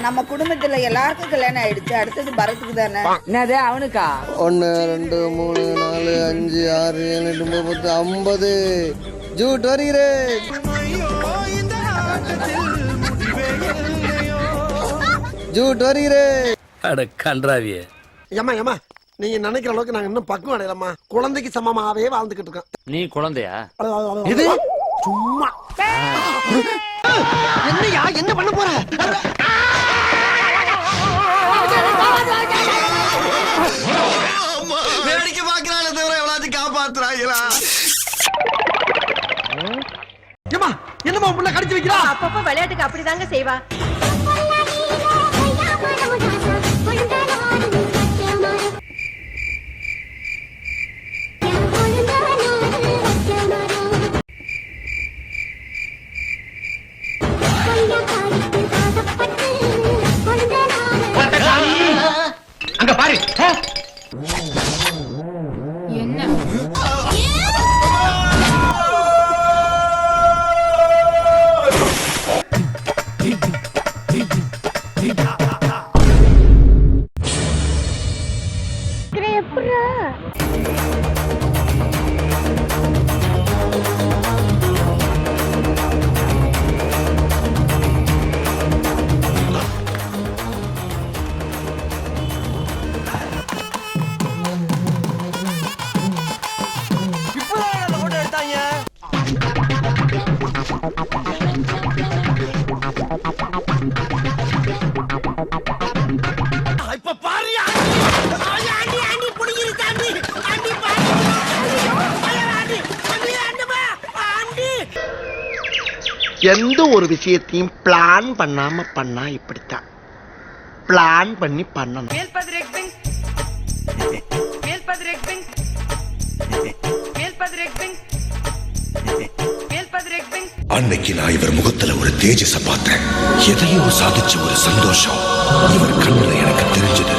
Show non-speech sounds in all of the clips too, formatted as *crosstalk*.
நம்ம குடும்பத்துல எல்லாருக்கும் கல்யாணம் ஆயிடுச்சு. அடுத்தது பரத்துக்கு தானே? என்னது அவனுக்கா? ஒன்று ரெண்டு மூணு நாலு அஞ்சு ஆறு ஏழு எட்டு ஒன்பது பத்து ஐம்பது. ஜூட் வருகிறேன். ஜூட் வருகிறேன். அட கன்றாவியே. ஏமா ஏமா நீங்க நினைக்கிற அளவுக்கு நாங்க இன்னும் பக்குவம் அடையலம்மா. குழந்தைக்கு சமமாவே வாழ்ந்துகிட்டு இருக்கோம். நீ குழந்தையா? இது? சும்மா. என்னையா என்ன பண்ண போற? என்னமா உள்ள கடிச்சு வைக்கிறா? அப்பப்ப விளையாட்டுக்கு அப்படிதாங்க செய்வா. அங்க பாரு. எந்த ஒரு விஷயத்தையும் பிளான் பண்ணாம பண்ணா இப்படித்தான். பிளான் பண்ணி பண்ணணும். அன்னைக்கு நான் இவர் முகத்துல ஒரு தேஜஸ பார்த்தேன். எதையோ சாதிச்ச ஒரு சந்தோஷம். இவர் கண்ணுல எனக்கு தெரிஞ்சது.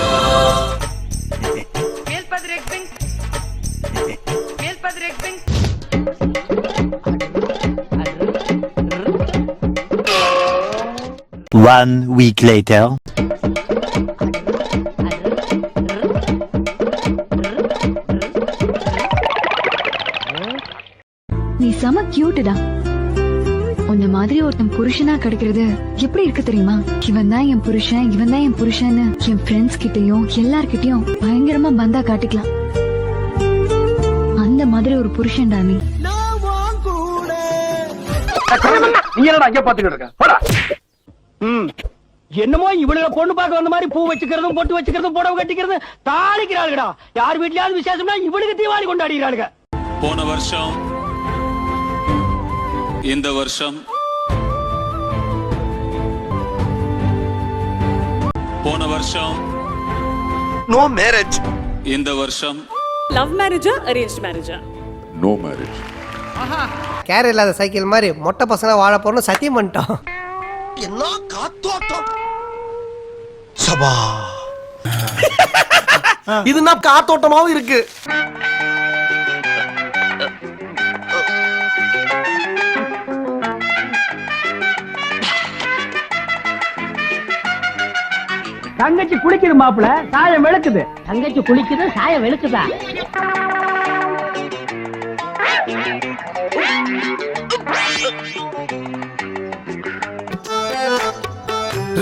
One week later. நீ செம கியூட்டுடா உன்ன மாதிரி ஒருத்தன் புருஷனா கிடைக்கிறது எப்படி இருக்கு தெரியுமா? இவன் தான் என் புருஷன் இவன் தான் என் புருஷன்னு என் ஃப்ரெண்ட்ஸ் கிட்டயும் எல்லார்கிட்டயும் பயங்கரமா பந்தா காட்டிக்கலாம். அந்த மாதிரி ஒரு புருஷன்டா நீ. நீ என்னடா அங்க பாத்துக்கிட்டு இருக்க? என்னமோ இவளுக பொண்ணு பார்க்க வந்த மாதிரி பூ வச்சுக்கிறதும் பொட்டு வச்சுக்கிறதும் புடவை கட்டிக்கிறதும் தாளிக்கிறாளுடா யார் வீட்லயாவது விசேஷம்னா இவளுக்கு தீபாவளி கொண்டாடிக்கிறாளுங்க போன வருஷம் இந்த வருஷம் போன வருஷம் நோ மேரேஜ் இந்த வருஷம். லவ் மேரேஜா அரேஞ்ச் மேரேஜா நோ மேரேஜ் கேர் இல்லாத சைக்கிள் மாதிரி மொட்டை பசங்க வாழ போறோம்னு சத்தியம் பண்ணிட்டோம். என்ன காத்தோட்டம். சபா. *laughs* இதுனா காத்தோட்டமாவும் இருக்கு? தங்கச்சி குளிக்குது மாப்பிள சாயம் வெளுக்குது. தங்கச்சி குளிக்குது சாயம் வெளுக்குதா? *laughs* *laughs*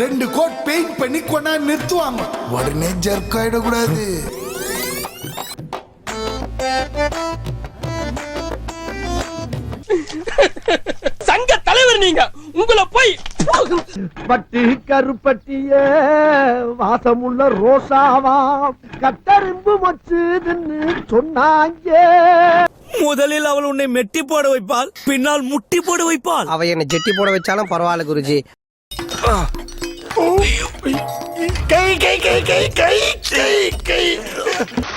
ரெண்டு கோட் பெயிண்ட் பண்ணி கொண்டா நிறுத்துவாங்க. உடனே ஜர்க் ஆயிடக்கூடாது. சங்க தலைவர் நீங்க. உங்களை போய் பட்டு கருப்பட்டிய வாசமுள்ள ரோசாவா கட்டரும்பு மச்சுதுன்னு சொன்னாங்க. முதலில் அவள் உன்னை மெட்டி போட வைப்பாள் பின்னால் முட்டி போட வைப்பாள். அவ என்ன ஜெட்டி போட வச்சாலும் பரவாயில்ல குருஜி.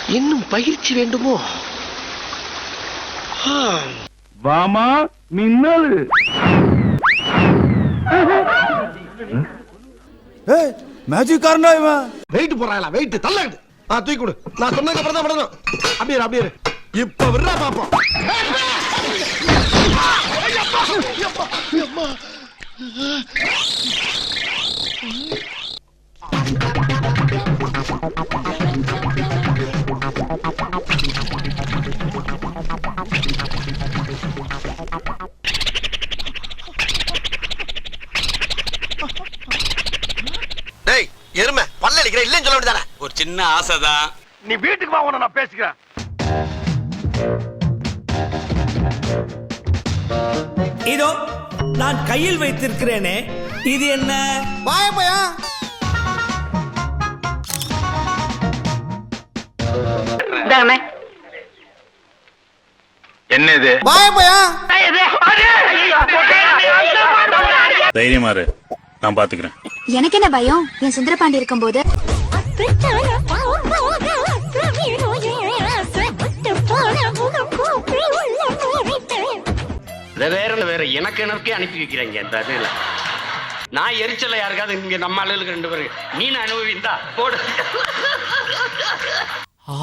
இன்னும் பயிற்சி வேண்டுமோ? வாமா மின்னல். மேஜிக் காரனா இவன்? வெயிட் போறாங்களா வெயிட் தள்ளாடு ஆ தூக்கி கொடு. நான் சொன்னதுக்கு அப்புறம் தான் விடணும் அப்படியே அப்படியே. இப்ப விடுறா பாப்போம். டேய் எருமை பல்ல அடிக்கிற இல்லைன்னு சொல்ல வேண்டியதானே ஒரு சின்ன ஆசைதான் நீ வீட்டுக்கு வா உன நான் பேசிக்கிறேன் இதோ நான் கையில் வைத்திருக்கிறேனே இது என்ன வாயப்பையா என்னது வாயப்பையா தைரியமா இரு நான் பாத்துக்கிறேன். எனக்கு என்ன பயம்? என் சுந்தரபாண்டி இருக்கும்போது. வேற வேற எனக்கு எனக்கே அனுப்பி வைக்கிறீங்க இந்த இதுல. நான் எரிச்சல யாருக்காவது இங்க நம்ம ஆளுகளுக்கு ரெண்டு பேருக்கு நீ அனுபவிந்தா போடு. ஆ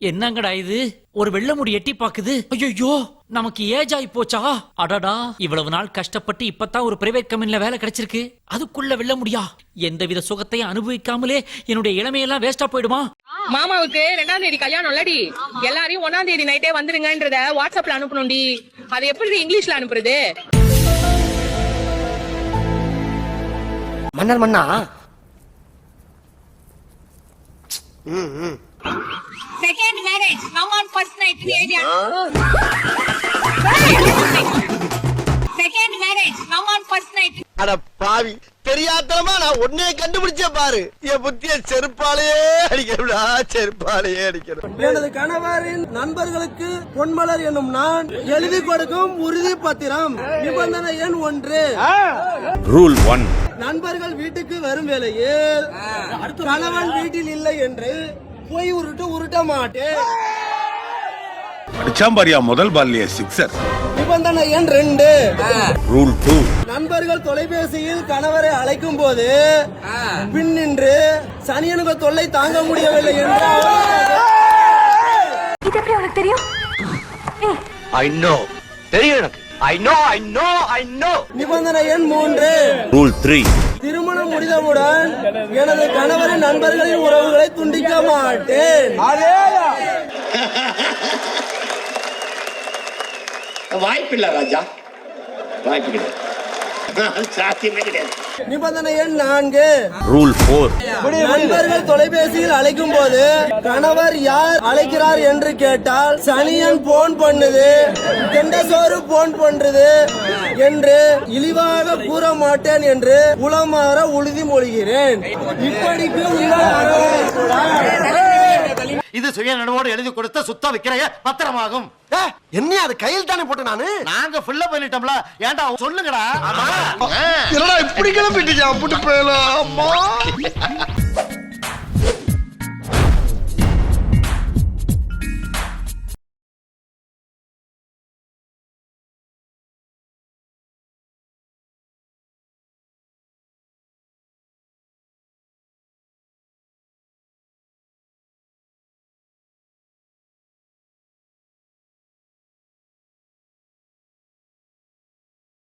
என்னங்கடா இது? ஒரு வெள்ள முடி எட்டி பாக்குது ஐயோ நமக்கு ஏஜ் ஆகி போச்சா அடடா இவ்வளவு நாள் கஷ்டப்பட்டு இப்பதான் ஒரு பிரைவேட் கம்பெனில வேலை கிடைச்சிருக்கு. அதுக்குள்ள வெள்ள முடியா? எந்தவித சுகத்தையும் அனுபவிக்காமலே என்னுடைய இளமையெல்லாம் வேஸ்டா போயிடுமா? மாமாவுக்கு ரெண்டாம் தேதி கல்யாணம் இல்லடி. எல்லாரையும் ஒன்னாம் தேதி நைட்டே வந்துருங்கன்றத வாட்ஸ்அப்ல அனுப்பணும்டி. அது எப்படி இங்கிலீஷ்ல அனுப்புறது? மன்னர் மன்னா? Second marriage now on first night area second marriage now on first night அட பாவி தெரியாதனமா நான் ஒன்னே கண்டுபிடிச்சே பாரு. என் புத்திய செருப்பாலேயே அடிக்கிறா செருப்பாலேயே அடிக்கிறேன் எனது கணவரின் நண்பர்களுக்கு பொன்மலர் என்னும் நான் எழுதி கொடுக்கும் உறுதி பத்திரம். நிபந்தனை எண் ஒன்று. ரூல் ஒன் நண்பர்கள் வீட்டுக்கு வரும் வேளையில் கணவன் வீட்டில் இல்லை என்று போய் உருட்டு உருட்ட மாட்டேன். அடிச்சாம்பாரியா முதல் பால்லையே சிக்ஸர். நிபந்தனை எண் ரெண்டு. Rule two. நண்பர்கள் தொலைபேசியில் கணவரை அழைக்கும் போது பின்னின்று சனியனுக்கு தொல்லை தாங்க முடியவில்லை என்று இது எப்படி உனக்கு தெரியும்? ஐ நோ தெரியும் எனக்கு. I know I know I know நிபந்தனை எண் மூன்று. Rule three. திருமணம் முடிந்தவுடன் எனது கணவரின் நண்பர்களின் உறவுகளை துண்டிக்க மாட்டேன். வாய்ப்பில்லை ராஜா. வாய்ப்பு கிடையாது *laughs* சாத்தியமே கிடையாது. நிபந்தனை எண் நான்கு. ரூல் நண்பர்கள் தொலைபேசியில் அழைக்கும் போது கணவர் யார் அழைக்கிறார் என்று கேட்டால் சனியன் போன் பண்ணுது கெண்டசோறு போன் பண்றது என்று இழிவாக கூற மாட்டேன் என்று உளமாற உறுதி மொழிகிறேன். இப்படிக்கு இது சுய நடுவோடு எழுதி கொடுத்த சுத்த விக்கிறைய பத்திரமாகும். என்ன அது கையில் தானே போட்டு நானு? நாங்க ஃபுல்ல பண்ணிட்டோம்ல ஏன்டா சொல்லுங்கடா. என்னடா இப்படி கிளம்பிட்டீங்க? புட்டு போயலாம் அம்மா.